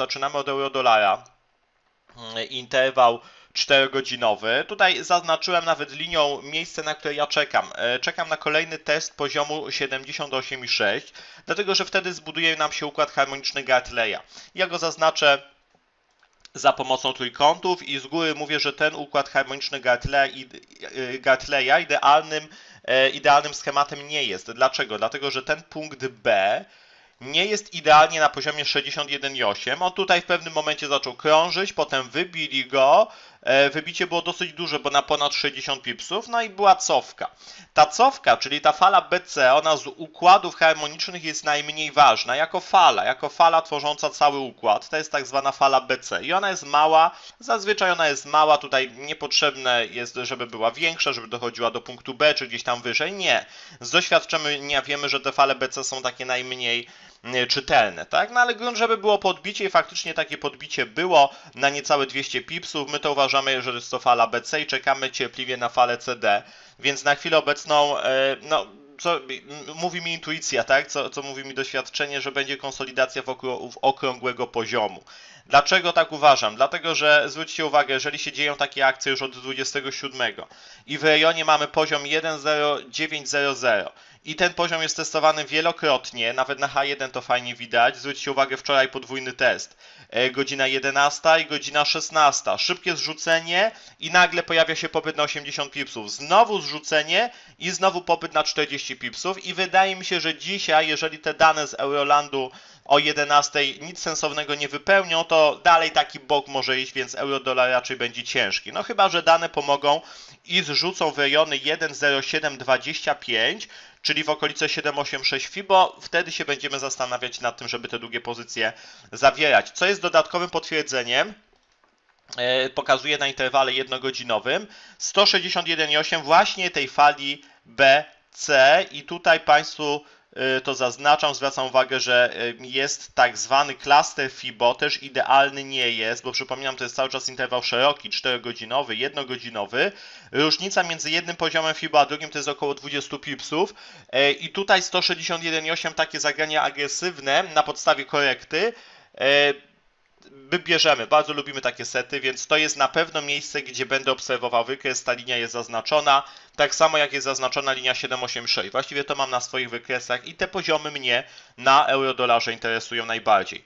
zaczynamy od euro-dolara. Mm, Interwał 4-godzinowy. Tutaj zaznaczyłem nawet linią miejsce, na które ja czekam. E, Czekam na kolejny test poziomu 78,6, dlatego że wtedy zbuduje nam się układ harmoniczny Gartleya. Ja go zaznaczę za pomocą trójkątów i z góry mówię, że ten układ harmoniczny Gartleya, e, idealnym, e, idealnym schematem nie jest. Dlaczego? Dlatego, że ten punkt B nie jest idealnie na poziomie 61,8. On tutaj w pewnym momencie zaczął krążyć, potem wybili go. E, Wybicie było dosyć duże, bo na ponad 60 pipsów, no i była cofka. Ta cofka, czyli ta fala BC, ona z układów harmonicznych jest najmniej ważna, jako fala, jako fala tworząca cały układ. To jest tak zwana fala BC i ona jest mała, zazwyczaj ona jest mała, tutaj niepotrzebne jest, żeby była większa, żeby dochodziła do punktu B, czy gdzieś tam wyżej. Nie. Z doświadczenia wiemy, że te fale BC są takie najmniej nie, czytelne, tak? No ale żeby było podbicie i faktycznie takie podbicie było na niecałe 200 pipsów. My to uważamy, że jest to fala BC i czekamy cierpliwie na falę CD, więc na chwilę obecną, e, no, co mówi mi intuicja, tak? Co, co mówi mi doświadczenie, że będzie konsolidacja w, okrą- w okrągłego poziomu. Dlaczego tak uważam? Dlatego, że zwróćcie uwagę, jeżeli się dzieją takie akcje już od 27 i w rejonie mamy poziom 10900 i ten poziom jest testowany wielokrotnie, nawet na H1 to fajnie widać. Zwróćcie uwagę, wczoraj podwójny test. E, godzina 11 i godzina 16. Szybkie zrzucenie i nagle pojawia się popyt na 80 pipsów. Znowu zrzucenie i znowu popyt na 40 pipsów i wydaje mi się, że dzisiaj, jeżeli te dane z Eurolandu o 11 nic sensownego nie wypełnią, to dalej taki bok może iść, więc euro-dolar raczej będzie ciężki. No chyba, że dane pomogą i zrzucą w rejony 1,0725, czyli w okolice 786 FIBO, wtedy się będziemy zastanawiać nad tym, żeby te długie pozycje zawierać. Co jest dodatkowym potwierdzeniem, e, pokazuje na interwale jednogodzinowym. 161,8 właśnie tej fali BC i tutaj Państwu to zaznaczam, zwracam uwagę, że e, jest tak zwany cluster FIBO, też idealny nie jest, bo przypominam, to jest cały czas interwał szeroki, 4-godzinowy, 1-godzinowy. Różnica między jednym poziomem FIBO a drugim to jest około 20 pipsów e, i tutaj 161,8 takie zagrania agresywne na podstawie korekty wybierzemy. Bardzo lubimy takie sety, więc to jest na pewno miejsce, gdzie będę obserwował wykres. Ta linia jest zaznaczona, tak samo jak jest zaznaczona linia 786. Właściwie to mam na swoich wykresach i te poziomy mnie na eurodolarze interesują najbardziej.